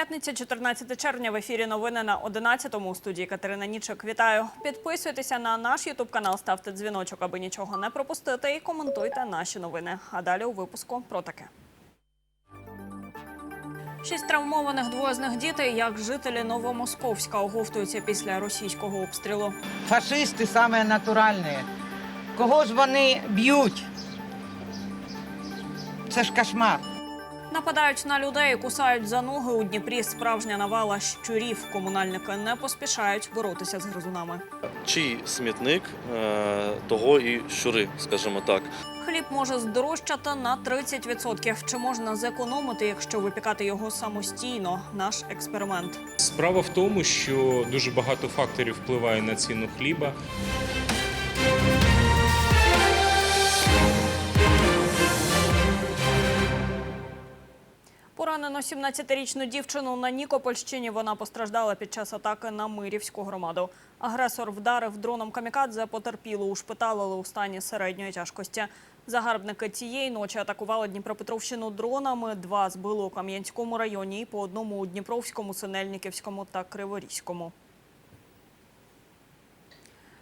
П'ятниця, 14 червня. В ефірі новини на 11-му у студії Катерина Нічик. Вітаю. Підписуйтеся на наш ютуб канал, ставте дзвіночок, аби нічого не пропустити, і коментуйте наші новини. А далі у випуску про таке. Шість травмованих двоє з них дітей, як жителі Новомосковська, оговтуються після російського обстрілу. Фашисти саме натуральні. Кого ж вони б'ють? Це ж кошмар. Нападають на людей, кусають за ноги у Дніпрі. Справжня навала щурів. Комунальники не поспішають боротися з гризунами. чий смітник, е, того і щури, скажімо так. Хліб може здорожчати на 30%. Чи можна зекономити, якщо випікати його самостійно? Наш експеримент. Справа в тому, що дуже багато факторів впливає на ціну хліба. Поранено 17-річну дівчину на Нікопольщині. Вона постраждала під час атаки на Мирівську громаду. Агресор вдарив дроном камікадзе, потерпіло ушпиталили у стані середньої тяжкості. Загарбники цієї ночі атакували Дніпропетровщину дронами. Два збили у Кам'янському районі і по одному у Дніпровському, Синельниківському та Криворізькому.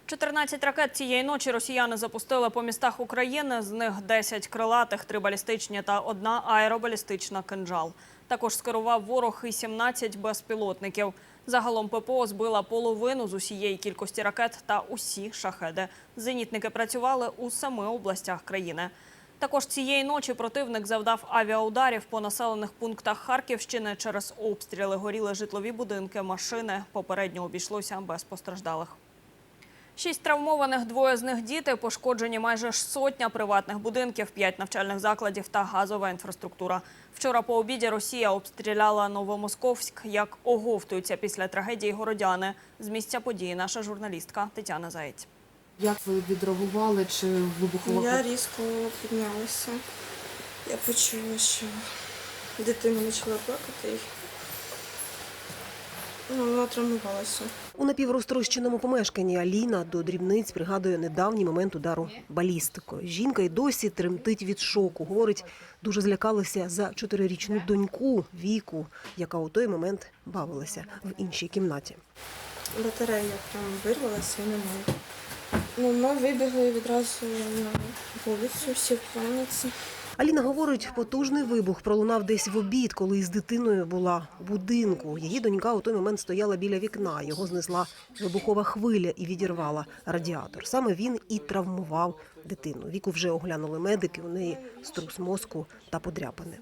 14 ракет цієї ночі росіяни запустили по містах України. З них 10 крилатих, 3 балістичні та одна аеробалістична кинджал. Також скерував ворог і 17 безпілотників. Загалом ППО збила половину з усієї кількості ракет та усі шахеди. Зенітники працювали у семи областях країни. Також цієї ночі противник завдав авіаударів по населених пунктах Харківщини. Через обстріли горіли житлові будинки, машини. Попередньо обійшлося без постраждалих. Шість травмованих, двоє з них діти, пошкоджені майже ж сотня приватних будинків, п'ять навчальних закладів та газова інфраструктура. Вчора по обіді Росія обстріляла Новомосковськ. Як оговтуються після трагедії городяни. З місця події наша журналістка Тетяна Заєць. Як ви відреагували? Чи вибухова Я різко піднялася. Я почула, що дитина почала плакати. Ну, вона травмувалася. У напіврозтрощеному помешканні Аліна до дрібниць пригадує недавній момент удару балістикою. Жінка й досі тремтить від шоку. Говорить, дуже злякалася за чотирирічну доньку віку, яка у той момент бавилася в іншій кімнаті. Батарея прям вирвалася і немає. Ну, ми вибігли відразу на вулицю, всі в паніці. Аліна говорить, потужний вибух пролунав десь в обід, коли із дитиною була в будинку. Її донька у той момент стояла біля вікна. Його знесла вибухова хвиля і відірвала радіатор. Саме він і травмував дитину. Віку вже оглянули медики. У неї струс мозку та подряпини.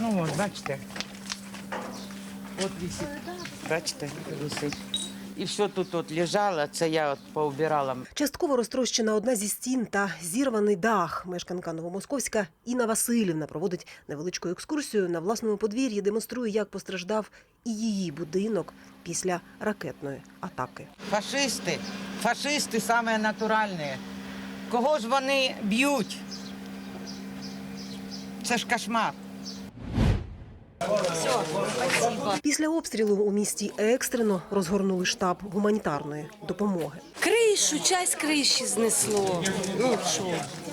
Ну, от, бачите. От висить. Бачите, висить. І все тут от лежало, це я от поубирала. Частково розтрощена одна зі стін та зірваний дах. Мешканка Новомосковська Інна Васильівна проводить невеличку екскурсію на власному подвір'ї, демонструє, як постраждав і її будинок після ракетної атаки. Фашисти, фашисти саме натуральні. Кого ж вони б'ють? Це ж кошмар. Після обстрілу у місті екстрено розгорнули штаб гуманітарної допомоги. Кришу, часть криші знесло. Ну що,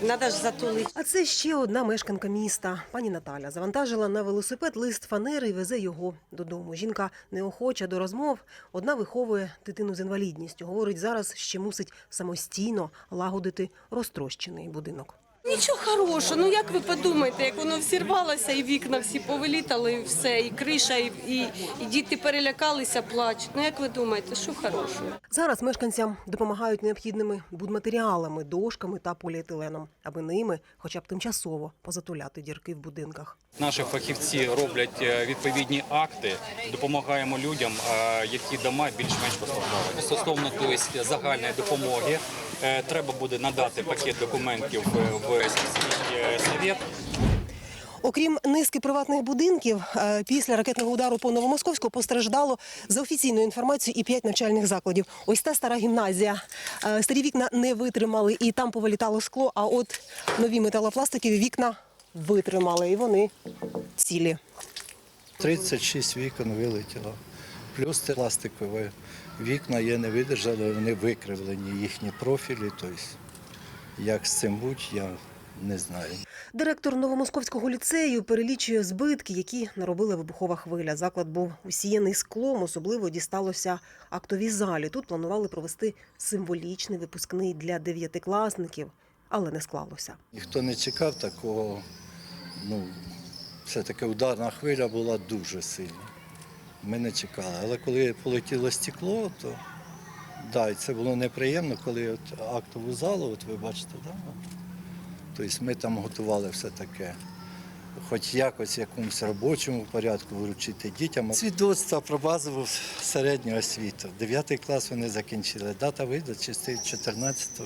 треба ж затулити. А це ще одна мешканка міста. Пані Наталя завантажила на велосипед лист фанери і везе його додому. Жінка неохоча до розмов. Одна виховує дитину з інвалідністю. Говорить, зараз ще мусить самостійно лагодити розтрощений будинок. Нічого хорошого. Ну як ви подумаєте, як воно всірвалося, і вікна всі повилітали, і все, і криша, і, і, і діти перелякалися, плачуть. Ну як ви думаєте, що хорошого? Зараз мешканцям допомагають необхідними будматеріалами, дошками та поліетиленом, аби ними, хоча б тимчасово, позатуляти дірки в будинках. Наші фахівці роблять е, відповідні акти, допомагаємо людям, е, які дома більш-менш постраждали. Стосовно тобто, загальної допомоги, треба буде надати пакет документів е, в сільський е. Окрім низки приватних будинків, е, після ракетного удару по Новомосковську постраждало за офіційною інформацією і п'ять навчальних закладів. Ось та стара гімназія. Е, Старі вікна не витримали, і там повилітало скло. А от нові металопластикові вікна витримали, і вони цілі. 36 вікон вилетіло. Плюс це пластикові вікна є не видержали, вони викривлені, їхні профілі. Тобто, як з цим будь, я не знаю. Директор Новомосковського ліцею перелічує збитки, які наробила вибухова хвиля. Заклад був усіяний склом, особливо дісталося актовій залі. Тут планували провести символічний випускний для дев'ятикласників, але не склалося. Ніхто не чекав такого. Ну, все-таки ударна хвиля була дуже сильна. Ми не чекали. Але коли полетіло стекло, то да, і це було неприємно, коли от актову залу, от ви бачите, да? тобто ми там готували все таке. Хоч якось в якомусь робочому порядку вручити дітям. Свідоцтва про базову середню освіту. Дев'ятий клас вони закінчили. Дата видачі стоїть 14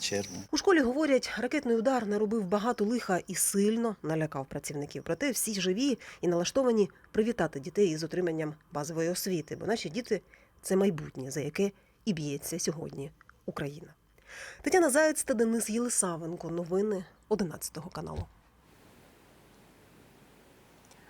червня. У школі говорять, ракетний удар наробив багато лиха і сильно налякав працівників. Проте всі живі і налаштовані привітати дітей із отриманням базової освіти, бо наші діти це майбутнє, за яке і б'ється сьогодні Україна. Тетяна Заєць та Денис Єлисавенко. Новини 11 каналу.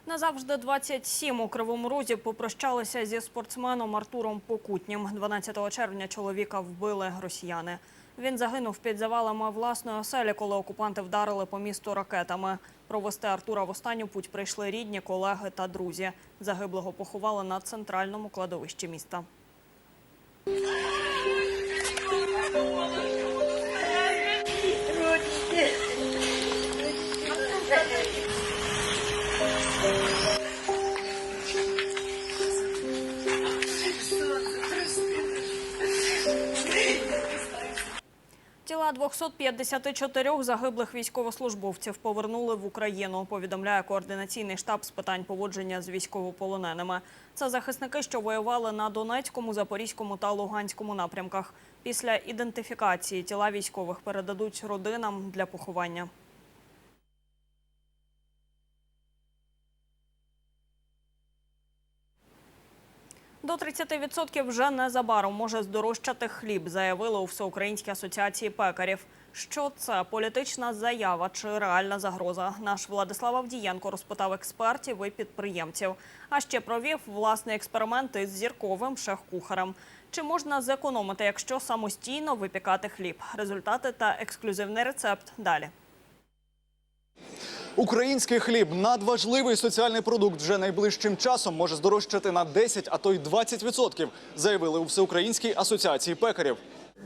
Назавжди 27 у Кривому Розі попрощалися зі спортсменом Артуром Покутнім. 12 червня чоловіка вбили росіяни. Він загинув під завалами власної оселі, коли окупанти вдарили по місту ракетами. Провести Артура в останню путь прийшли рідні, колеги та друзі. Загиблого поховали на центральному кладовищі міста. Тіла 254 загиблих військовослужбовців повернули в Україну, повідомляє координаційний штаб з питань поводження з військовополоненими. Це захисники, що воювали на Донецькому, Запорізькому та Луганському напрямках. Після ідентифікації тіла військових передадуть родинам для поховання. До 30% вже незабаром може здорожчати хліб, заявили у Всеукраїнській асоціації пекарів. Що це політична заява чи реальна загроза? Наш Владислав Авдієнко розпитав експертів і підприємців. А ще провів власний експеримент із зірковим шеф-кухарем. Чи можна зекономити, якщо самостійно випікати хліб? Результати та ексклюзивний рецепт далі. Український хліб надважливий соціальний продукт вже найближчим часом може здорожчати на 10, а то й 20%, заявили у Всеукраїнській асоціації пекарів.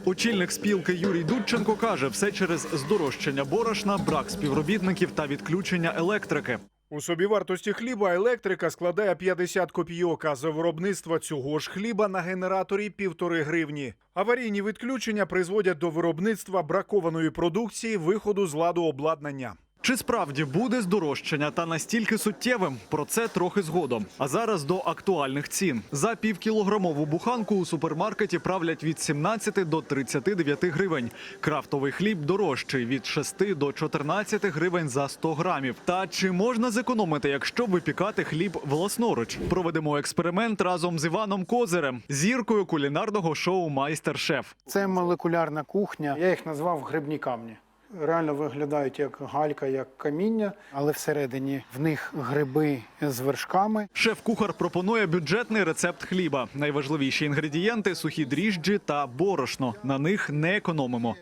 Очільник спілки Юрій Дудченко каже, все через здорожчання борошна, брак співробітників та відключення електрики. У собівартості хліба електрика складає 50 копійок, а за виробництво цього ж хліба на генераторі півтори гривні. Аварійні відключення призводять до виробництва бракованої продукції, виходу з ладу обладнання. Чи справді буде здорожчання та настільки суттєвим? Про це трохи згодом. А зараз до актуальних цін. За півкілограмову буханку у супермаркеті правлять від 17 до 39 гривень. Крафтовий хліб дорожчий від 6 до 14 гривень за 100 грамів. Та чи можна зекономити, якщо випікати хліб власноруч? Проведемо експеримент разом з Іваном Козирем, зіркою кулінарного шоу Майстер-шеф. Це молекулярна кухня. Я їх назвав грибні камні. Реально виглядають як галька, як каміння, але всередині в них гриби з вершками. Шеф-кухар пропонує бюджетний рецепт хліба. Найважливіші інгредієнти сухі дріжджі та борошно. На них не економимо.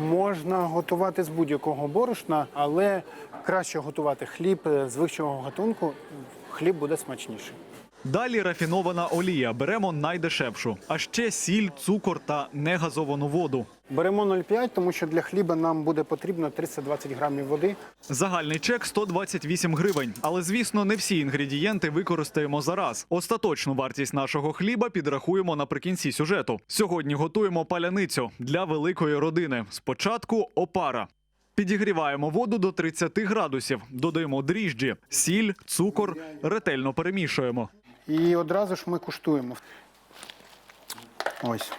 Можна готувати з будь-якого борошна, але краще готувати хліб з вищого гатунку. Хліб буде смачніший. Далі рафінована олія. Беремо найдешевшу. А ще сіль, цукор та негазовану воду. Беремо 0,5, тому що для хліба нам буде потрібно 320 грамів води. Загальний чек 128 гривень. Але звісно, не всі інгредієнти використаємо зараз. Остаточну вартість нашого хліба підрахуємо наприкінці сюжету. Сьогодні готуємо паляницю для великої родини. Спочатку опара. Підігріваємо воду до 30 градусів, додаємо дріжджі, сіль, цукор, ретельно перемішуємо. І одразу ж ми куштуємо. Ось.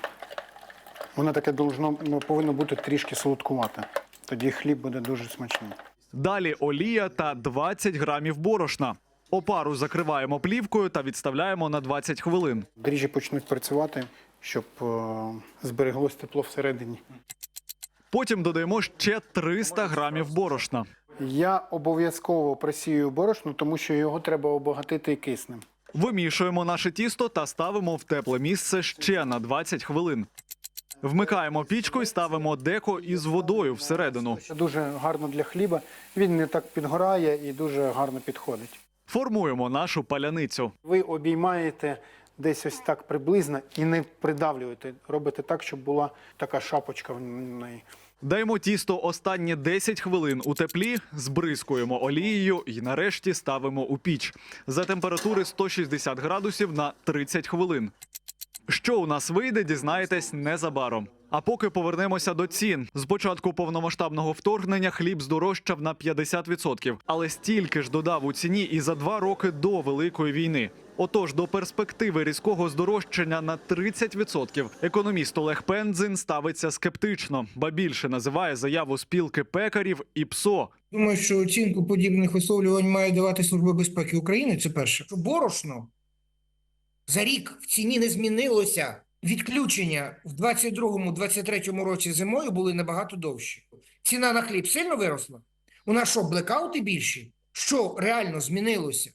Воно таке должно, ну, повинно бути трішки солодкувате. Тоді хліб буде дуже смачний. Далі олія та 20 грамів борошна. Опару закриваємо плівкою та відставляємо на 20 хвилин. Дріжджі почнуть працювати, щоб е, збереглось тепло всередині. Потім додаємо ще 300 грамів борошна. Я обов'язково просію борошно, тому що його треба обогатити киснем. Вимішуємо наше тісто та ставимо в тепле місце ще на 20 хвилин. Вмикаємо пічку і ставимо деко із водою всередину. Дуже гарно для хліба. Він не так підгорає і дуже гарно підходить. Формуємо нашу паляницю. Ви обіймаєте десь ось так приблизно і не придавлюєте. Робите так, щоб була така шапочка в неї. Даємо тісто останні 10 хвилин у теплі, збризкуємо олією і нарешті ставимо у піч за температури 160 градусів на 30 хвилин. Що у нас вийде, дізнаєтесь незабаром. А поки повернемося до цін. З початку повномасштабного вторгнення хліб здорожчав на 50%, але стільки ж додав у ціні і за два роки до великої війни. Отож, до перспективи різкого здорожчання на 30% економіст Олег Пензин ставиться скептично, ба більше називає заяву спілки пекарів і ПСО Думаю, що оцінку подібних висловлювань має давати Служба безпеки України. Це перше. Борошно за рік в ціні не змінилося. Відключення в 22-23 році зимою були набагато довші. Ціна на хліб сильно виросла. У нас що, блекаути більші? Що реально змінилося?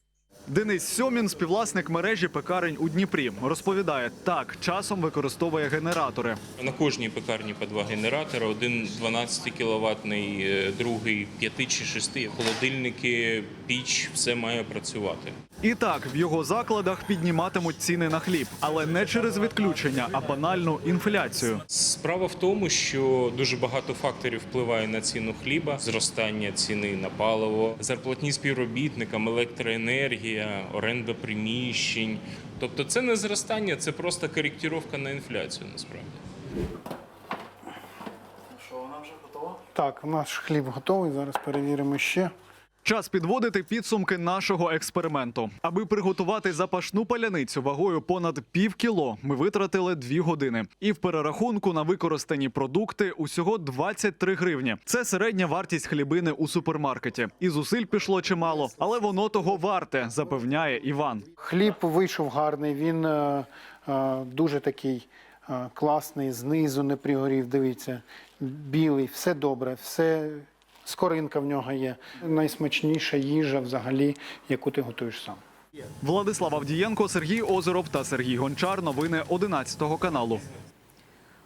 Денис Сьомін, співвласник мережі пекарень у Дніпрі, розповідає, так часом використовує генератори. На кожній пекарні по два генератори: один 12 кіловатний, е, другий 5 чи 6. Холодильники, піч, все має працювати. І так в його закладах підніматимуть ціни на хліб, але не через відключення, а банальну інфляцію. Справа в тому, що дуже багато факторів впливає на ціну хліба: зростання ціни на паливо, зарплатні співробітникам, електроенергія, оренда приміщень. Тобто, це не зростання, це просто коректіровка на інфляцію. Насправді. Що, вона вже готова? Так, наш хліб готовий. Зараз перевіримо ще. Час підводити підсумки нашого експерименту. Аби приготувати запашну паляницю вагою понад пів кіло, ми витратили дві години. І в перерахунку на використані продукти усього 23 гривні. Це середня вартість хлібини у супермаркеті. І зусиль пішло чимало, але воно того варте, запевняє Іван. Хліб вийшов гарний, він е, е, дуже такий е, класний, знизу не пригорів. Дивіться, білий, все добре, все. Скоринка в нього є. Найсмачніша їжа взагалі, яку ти готуєш сам. Владислав Авдієнко, Сергій Озеров та Сергій Гончар. Новини 11 каналу.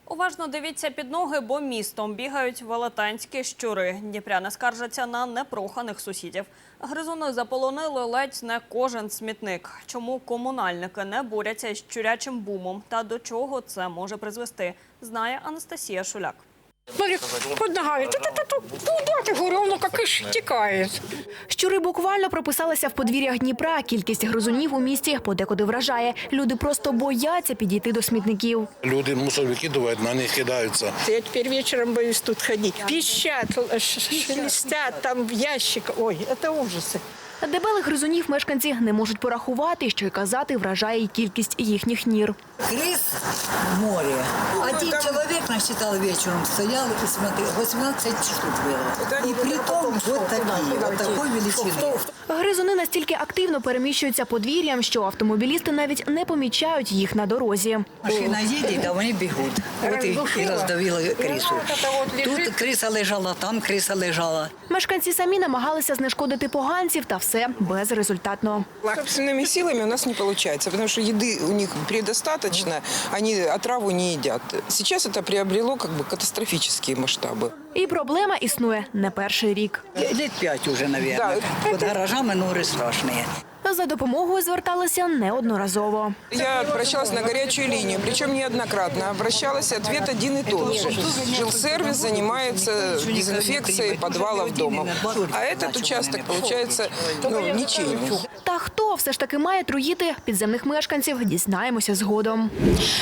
Уважно дивіться під ноги, бо містом бігають велетенські щури. Дніпряни скаржаться на непроханих сусідів. Гризуни заполонили ледь не кожен смітник. Чому комунальники не борються із щурячим бумом та до чого це може призвести, знає Анастасія Шуляк. Смотри, под ногами. Ту-ту-ту-ту. Куда ты, говорю, он ну как и текает. Щури буквально прописалися в подвір'ях Дніпра. Кількість гризунів у місті подекуди вражає. Люди просто бояться підійти до смітників. Люди мусор викидывают, на них кидаются. Я теперь вечером боюсь тут ходить. Пищат, ш- шелестят там в ящик. Ой, это ужасы. Дебелих гризунів мешканці не можуть порахувати, що й казати вражає й кількість їхніх нір. Крыс в море. Один человек насчитал вечером, стоял и смотрел. 18 штук было. И при том вот такие, вот такой величины. Гризуни настільки активно переміщуються подвір'ям, що автомобілісти навіть не помічають їх на дорозі. Машина едет, а они бегут. Вот и, и раздавила крысу. Тут крыса лежала, там крыса лежала. Мешканці самі намагалися знешкодити поганців, та все безрезультатно. Собственными силами у нас не получается, потому что еды у них предостаточно, они отраву не едят. Сейчас это приобрело как бы катастрофические масштабы. І проблема існує не перший рік. Лет пять уже, наверное. Под гаражами норы страшные. За допомогою зверталися неодноразово. Я обращалась на горячую линию, причем неоднократно. Обращалась, ответ один и тот же. Жилсервис занимается дезинфекцией подвалов дома. А этот участок, получается, ну, ничейный. Та хто все ж таки має труїти підземних мешканців, дізнаємося згодом.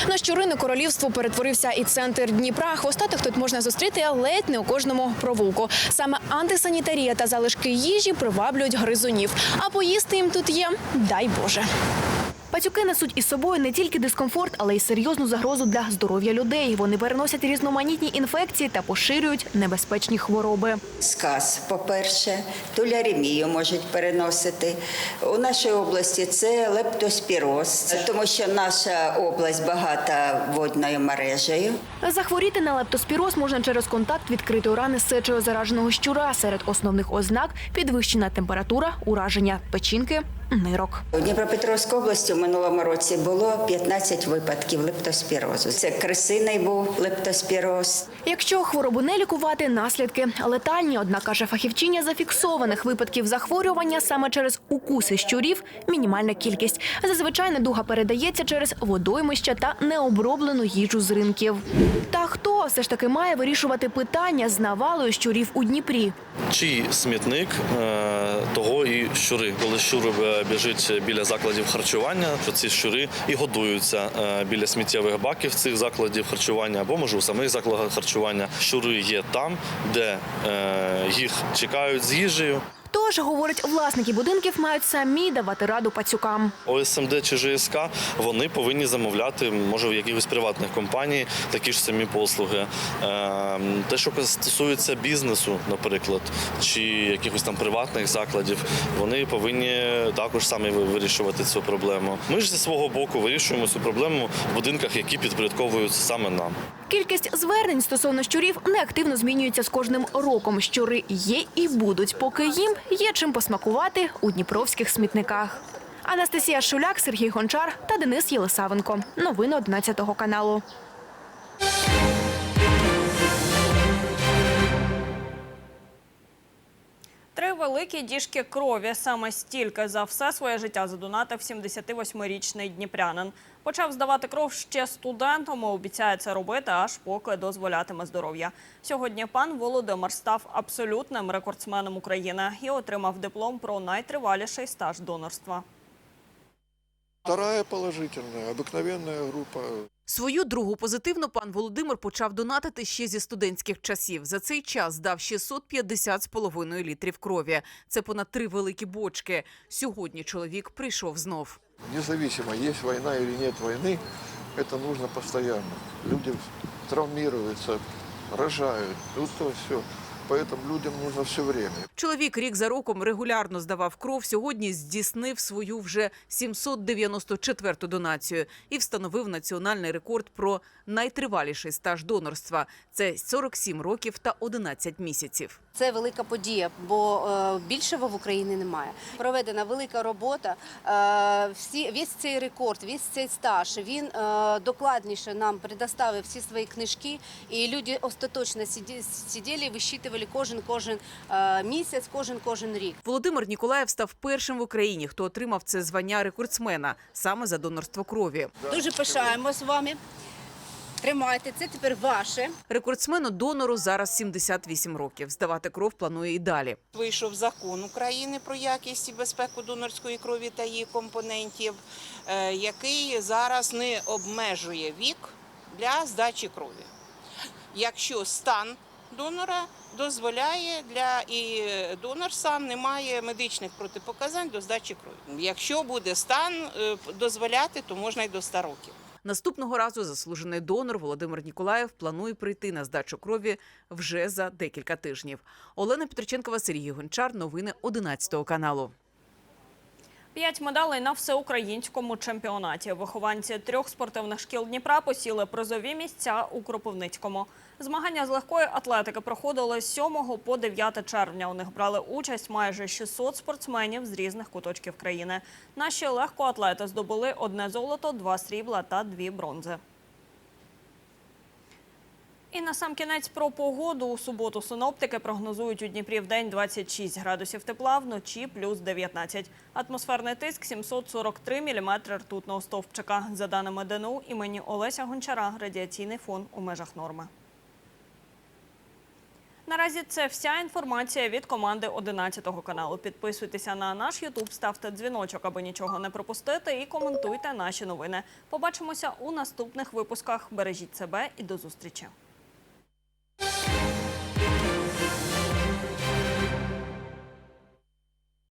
На щурине королівство перетворився і центр Дніпра. Хвостатих тут можна зустріти ледь не у кожному провулку. Саме антисанітарія та залишки їжі приваблюють гризунів. А поїсти їм тут є, дай Боже. Пацюки несуть із собою не тільки дискомфорт, але й серйозну загрозу для здоров'я людей. Вони переносять різноманітні інфекції та поширюють небезпечні хвороби. Сказ, по-перше, туляремію можуть переносити. У нашій області це лептоспіроз, тому що наша область багата водною мережею. Захворіти на лептоспіроз можна через контакт відкритої рани з сечею зараженого щура. Серед основних ознак підвищена температура, ураження печінки, нирок. У Дніпропетровській області в минулому році було 15 випадків лептоспірозу. Це крисиний був лептоспіроз. Якщо хворобу не лікувати, наслідки летальні. Однак каже фахівчиня, зафіксованих випадків захворювання саме через укуси щурів мінімальна кількість. Зазвичай недуга передається через водоймища та необроблену їжу з ринків. Та хто все ж таки має вирішувати питання з навалою щурів у Дніпрі? Чий смітник е, того і щури. Коли щур е, біжить біля закладів харчування, то ці щури і годуються е, біля сміттєвих баків цих закладів харчування або може у самих закладах харчування. Щури є там, де е, їх чекають з їжею. Тож, говорить, власники будинків мають самі давати раду пацюкам. ОСМД чи ЖСК вони повинні замовляти, може, в якихось приватних компаній такі ж самі послуги. Е, Те, що стосується бізнесу, наприклад, чи якихось там приватних закладів, вони повинні також самі вирішувати цю проблему. Ми ж зі свого боку вирішуємо цю проблему в будинках, які підпорядковуються саме нам. Кількість звернень стосовно щурів неактивно змінюється з кожним роком. Щури є і будуть, поки їм є чим посмакувати у дніпровських смітниках. Анастасія Шуляк, Сергій Гончар та Денис Єлисавенко. Новини 11 каналу. Три великі діжки крові. Саме стільки за все своє життя задонатив 78-річний дніпрянин. Почав здавати кров ще студентом. Обіцяє це робити, аж поки дозволятиме здоров'я. Сьогодні пан Володимир став абсолютним рекордсменом України і отримав диплом про найтриваліший стаж донорства. Вторая положительная, обыкновенная группа. Свою другу позитивну пан Володимир почав донатити ще зі студентських часів. За цей час здав 650 з половиною літрів крові. Це понад три великі бочки. Сьогодні чоловік прийшов знов. Независимо, есть война или нет войны, это нужно постоянно. Люди травмируются, рожают, ну то все. Поэтому людям нужно все время. Чоловік рік за роком регулярно здавав кров. Сьогодні здійснив свою вже 794-ту донацію і встановив національний рекорд про найтриваліший стаж донорства. Це 47 років та 11 місяців. Це велика подія, бо е, більшого в Україні немає. Проведена велика робота. Е, всі весь цей рекорд, весь цей стаж. Він е, докладніше нам предоставив всі свої книжки, і люди остаточно сиді, сиділи і вищитували кожен кожен е, місяць, кожен кожен рік. Володимир Ніколаєв став першим в Україні, хто отримав це звання рекордсмена саме за донорство крові. Дуже пишаємось вами. Тримайте, це тепер ваше. Рекордсмену донору зараз 78 років. Здавати кров планує і далі. Вийшов закон України про якість і безпеку донорської крові та її компонентів, е, який зараз не обмежує вік для здачі крові. Якщо стан донора дозволяє для і донор сам не має медичних протипоказань до здачі крові. Якщо буде стан е, дозволяти, то можна й до 100 років. Наступного разу заслужений донор Володимир Ніколаєв планує прийти на здачу крові вже за декілька тижнів. Олена Петриченкова, Сергій Гончар. Новини 11 каналу. П'ять медалей на всеукраїнському чемпіонаті. Вихованці трьох спортивних шкіл Дніпра посіли призові місця у Кропивницькому. Змагання з легкої атлетики проходили з 7 по 9 червня. У них брали участь майже 600 спортсменів з різних куточків країни. Наші легкоатлети здобули одне золото, два срібла та дві бронзи. І на сам кінець про погоду. У суботу синоптики прогнозують у Дніпрі в день 26 градусів тепла, вночі плюс 19. Атмосферний тиск 743 міліметри ртутного стовпчика. За даними ДНУ імені Олеся Гончара, радіаційний фон у межах норми. Наразі це вся інформація від команди 11 каналу. Підписуйтеся на наш Ютуб, ставте дзвіночок, аби нічого не пропустити, і коментуйте наші новини. Побачимося у наступних випусках. Бережіть себе і до зустрічі.